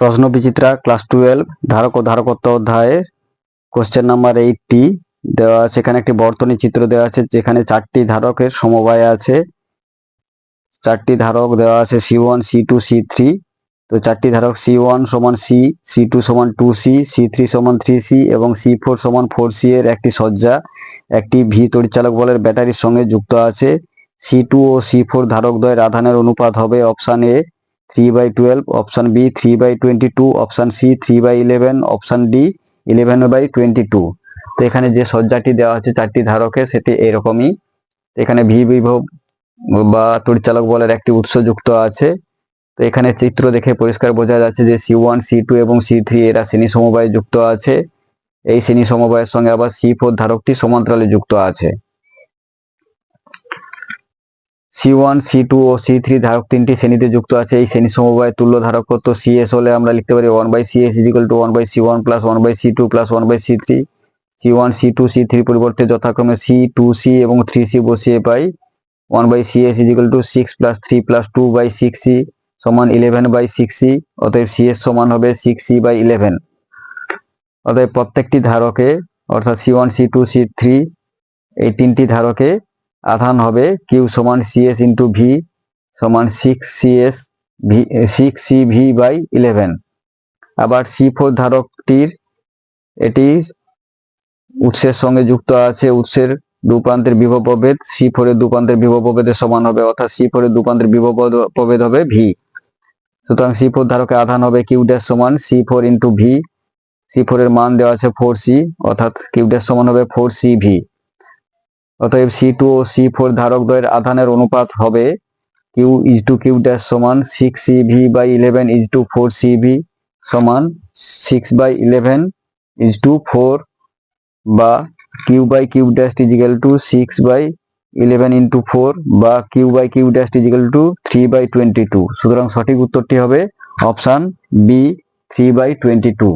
প্রশ্ন বিচিত্রা class twelve, ধারক ও ধারকত্ব অধ্যায়ে কোশ্চেন নাম্বার এইটটি দেওয়া আছে। এখানে একটি বর্তনী চিত্র দেওয়া আছে, যেখানে চারটি ধারকের সমবায় আছে। চারটি ধারক দেওয়া আছে C one C two C three তো চারটি ধারক সি ওয়ান সমান সি সি টু সমান টু সি সি থ্রি সমান থ্রি সি এবং সি ফোর সমান ফোর সি এর একটি সজ্জা। একটি ভি তড়িৎচালক বলের ব্যাটারির সঙ্গে যুক্ত আছে। সি টু ও সি ফোর ধারক ধারকদ্বয়ের আধানের অনুপাত হবে option A three by twelve option B three by twenty two option C three by eleven option D eleven by twenty two তো এখানে যে সজ্জাটি দেওয়া হচ্ছে চারটি ধারকের, সেটি এরকমই। এখানে ভি বিভব বা তড়িৎচালক বলের একটি উৎস যুক্ত আছে। তো এখানে চিত্র দেখে পরিষ্কার বোঝা যাচ্ছে যে সি ওয়ান, সি টু এবং সি থ্রি এরা শ্রেণি সমবায়ে যুক্ত আছে। এই শ্রেণি সমবায়ের সঙ্গে আবার সি ফোর ধারকটি সমান্তরালে যুক্ত আছে। সি ওয়ান সি টু ও সি থ্রি ধারক তিনটি শ্রেণীতে যুক্ত আছে। এই শ্রেণি সমবায় তুল্য ধারক কত সি এস হলে আমরা লিখতে পারি one by C S equal to one by C one plus one by C two plus one by C three C one C two C three পরিবর্তে যথাক্রমে সি টু সি এবং three C বসিয়ে পাই। One by C S equal to six plus three plus two by six C সমান eleven by six C অতএব C S সমান হবে six C by eleven অতএব প্রত্যেকটি ধারকে, অর্থাৎ C one C two C three এই তিনটি ধারকে আধান হবে কিউ সমান সিএস ইন্টু ভি সমান six CS V six C V by eleven আবার সি ফোর ধারকটির এটি উৎসের সঙ্গে যুক্ত আছে, উৎসের দু প্রান্তের বিভব প্রভেদ সি ফোরের দু প্রান্তের বিভব প্রভেদের সমান হবে, অর্থাৎ সি ফোরের দু প্রান্তের বিভব প্রভেদ হবে ভি সুতরাং সি ফোর ধারকের আধান হবে কিউ ড্যাশ সমান C four into V C four এর মান দেওয়া আছে ফোর সি অর্থাৎ কিউ ড্যাশ সমান হবে ফোর সি ভি অতএব সি টু ও সি ফোর ধারকদ্বয়ের আধানের অনুপাত হবে Q is to Q dash সমান six C V by eleven is to four C V সমান six by eleven is to four বা Q by Q dash equal to six by eleven into four বা Q by Q dash equal to three by twenty two সুতরাং সঠিক উত্তরটি হবে option B three by twenty two